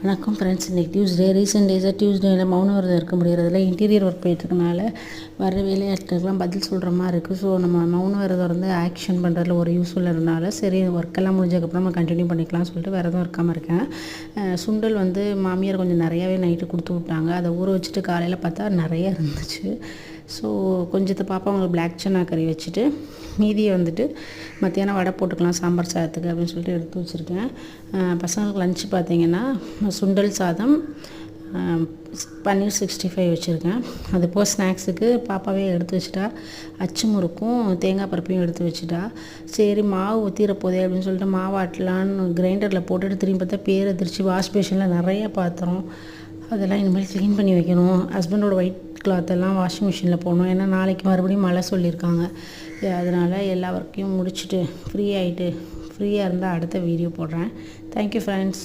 வணக்கம் ஃப்ரெண்ட்ஸ் இன்றைக்கி Tuesday recent டேஸாக டியூஸ்டேயில் மௌன விரதம் இருக்க முடியறதில்ல இன்டீரியர் ஒர்க் போயிட்டுருக்கனால வர வேலையாட்களுக்கெல்லாம் பதில் சொல்கிற மாதிரி இருக்குது ஸோ நம்ம மௌன விரதம் வந்து ஆக்ஷன் பண்ணுறதுல ஒரு யூஸ்ஃபுல்லாக இருந்தாலும் சரி ஒர்க்கெல்லாம் முடிஞ்சதுக்கப்புறம் நம்ம கண்டினியூ பண்ணிக்கலாம்னு சொல்லிட்டு விரதம் இருக்காமல் இருக்கேன். சுண்டல் வந்து மாமியார் கொஞ்சம் நிறையாவே நைட்டு கொடுத்து விட்டாங்க. அதை ஊற வச்சுட்டு காலையில் பார்த்தா நிறையா இருந்துச்சு. ஸோ கொஞ்சத்தை பாப்பா அவங்களுக்கு பிளாக் சன்னா கறி வச்சுட்டு மீதியை வந்துட்டு மத்தியானம் வடை போட்டுக்கலாம் சாம்பார் சாதத்துக்கு அப்படின்னு சொல்லிட்டு எடுத்து வச்சுருக்கேன். பசங்களுக்கு லஞ்சு பார்த்தீங்கன்னா சுண்டல் சாதம் பன்னீர் சிக்ஸ்டி ஃபைவ் வச்சுருக்கேன். அது போக ஸ்நாக்ஸுக்கு பாப்பாவே எடுத்து வச்சுட்டா அச்சு முறுக்கும் தேங்காய் பருப்பையும் எடுத்து வச்சுட்டா. சரி மாவு ஊற்றிட போதே அப்படின்னு சொல்லிட்டு மாவு ஆட்டலான்னு கிரைண்டரில் போட்டுட்டு திரும்பி பார்த்தா பேர் அதிர்ச்சி வாஷ் பேஷனில் நிறைய பாத்திரம். அதெல்லாம் இனிமேல் க்ளீன் பண்ணி வைக்கணும். ஹஸ்பண்டோட ஒயிட் கிளாத் எல்லாம் வாஷிங் மிஷினில் போடணும். ஏன்னா நாளைக்கு மறுபடியும் மழை சொல்லியிருக்காங்க. அதனால் எல்லா ஒர்க்கையும் முடிச்சுட்டு ஃப்ரீ ஆகிட்டு ஃப்ரீயாக இருந்தால் அடுத்த வீடியோ போடுறேன். Thank you friends